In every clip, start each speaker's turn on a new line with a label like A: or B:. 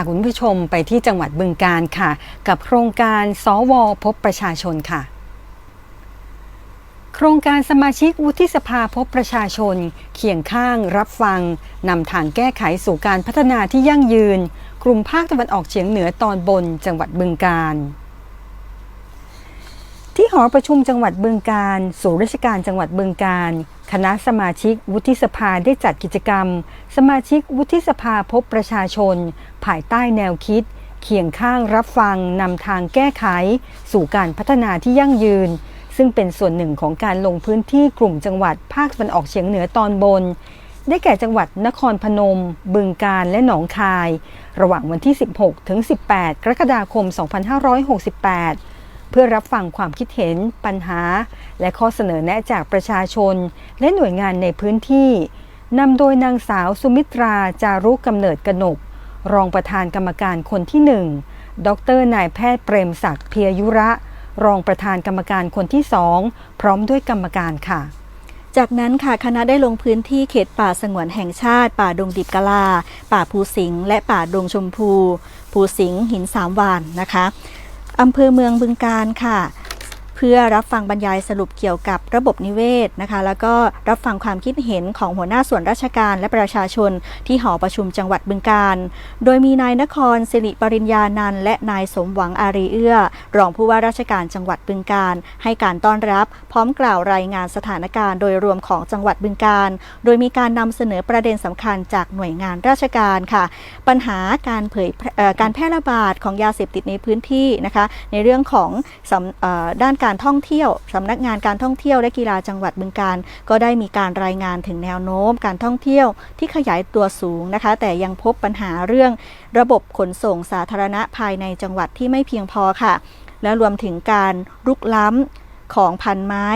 A: าคุณผู้ชมไปที่จังหวัดบึงการค่ะ กับโครงการสวพบประชาชนค่ะ โครงการสมาชิกวุฒิสภาพบประชาชน เคียงข้างรับฟังนำทางแก้ไขสู่การพัฒนาที่ยั่งยืน กลุ่มภาคตะวันออกเฉียงเหนือตอนบนจังหวัดบึงการที่หอประชุมจังหวัดบึงการ ศูนย์ราชการจังหวัดบึงการ คณะสมาชิกวุฒิสภาได้จัดกิจกรรม สมาชิกวุฒิสภาพบประชาชน ภายใต้แนวคิด เคียงข้างรับฟังนำทางแก้ไข สู่การพัฒนาที่ยั่งยืน ซึ่งเป็นส่วนหนึ่งของการลงพื้นที่กลุ่มจังหวัดภาคตะวันออกเฉียงเหนือตอนบน ได้แก่จังหวัดนครพนม บึงการและหนองคาย ระหว่างวันที่ 16 ถึง 18 กรกฎาคม 2568 เพื่อรับฟังความคิดเห็น ปัญหา และข้อเสนอแนะจากประชาชน และหน่วยงานในพื้นที่นำโดยนางสาวสุมิตรา จารุกำเนิดกนก รองประธานกรรมการคนที่หนึ่งดรนายแพทย์เปรมศักดิ์เพียยุระ รองประธานกรรมการคนที่สองพร้อมด้วยกรรมการค่ะ
B: จากนั้นค่ะคณะได้ลงพื้นที่เขตป่าสงวนแห่งชาติ ป่าดงดิบกะลา ป่าภูสิงห์และป่าดงชมพู ภูสิงห์หินสามวานนะคะ อำเภอเมืองบึงการค่ะ พื่อรับฟังบรรยายสรุปเกี่ยวกับระบบนิเวศนะคะ แล้วก็รับฟังความคิดเห็นของหัวหน้าส่วนราชการและประชาชนที่หอประชุมจังหวัดบึงการ โดยมีนายนครสิริปริญญานันและนายสมหวังอารีเอื้อ รองผู้ว่าราชการจังหวัดบึงการ ให้การต้อนรับ พร้อมกล่าวรายงานสถานการณ์โดยรวมของจังหวัดบึงการ โดยมีการนำเสนอประเด็นสำคัญจากหน่วยงานราชการค่ะ ปัญหาการเผยการแพร่ระบาดของยาเสพติดในพื้นที่นะคะ ในเรื่องของสำเอ่อด้านการท่องเที่ยวสำนักงานการท่องเที่ยวและกีฬาจังหวัดบึงการ ก็ได้มีการรายงานถึงแนวโน้มการท่องเที่ยวที่ขยายตัวสูงนะคะ แต่ยังพบปัญหาเรื่อง ระบบขนส่งสาธารณะภายในจังหวัดที่ไม่เพียงพอค่ะ และรวมถึงการรุกล้ำของพันไม้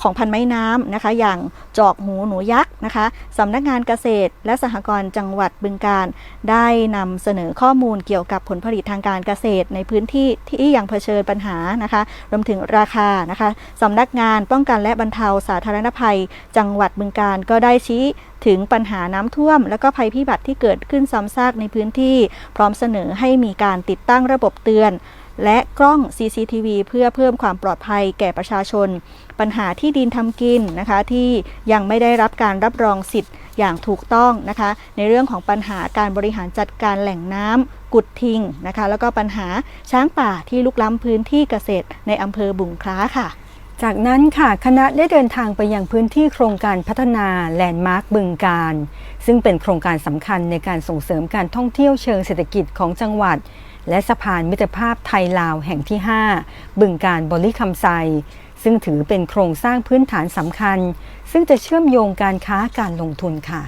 B: ของพันไม้น้ำนะคะ อย่างจอกหูหนูยักษ์นะคะสำนักงานเกษตร และสหกรณ์จังหวัดบึงการ ได้นำเสนอข้อมูลเกี่ยวกับผลผลิตทางการเกษตรในพื้นที่ที่ยังเผชิญปัญหานะคะรวมถึงราคานะคะสำนักงานป้องกันและบรรเทาสาธารณภัย จังหวัดบึงการก็ได้ชี้ถึงปัญหาน้ำท่วม และก็ภัยพิบัติที่เกิดขึ้นซ้ำซากในพื้นที่ พร้อมเสนอให้มีการติดตั้งระบบเตือน และกล้อง CCTV เพื่อเพิ่มความปลอดภัยแก่ประชาชน ปัญหาที่ดินทำกินนะคะที่ยังไม่ได้รับการรับรองสิทธิ์อย่างถูกต้องนะคะ ในเรื่องของปัญหาการบริหารจัดการแหล่งน้ำกุดทิ้งนะคะ แล้วก็ปัญหาช้างป่าที่ลุกล้ำพื้นที่เกษตรในอำเภอบุงคล้าค่ะ
A: จากนั้นค่ะคณะได้เดินทางไปยังพื้นที่โครงการพัฒนาแลนด์มาร์คบึงการ ซึ่งเป็นโครงการสำคัญในการส่งเสริมการท่องเที่ยวเชิงเศรษฐกิจของจังหวัดและสะพานมิตรภาพไทยลาวแห่งที่ 5 บึงการบริคำไซ ซึ่งถือเป็นโครงสร้างพื้นฐานสำคัญ ซึ่งจะเชื่อมโยงการค้าการลงทุนค่ะ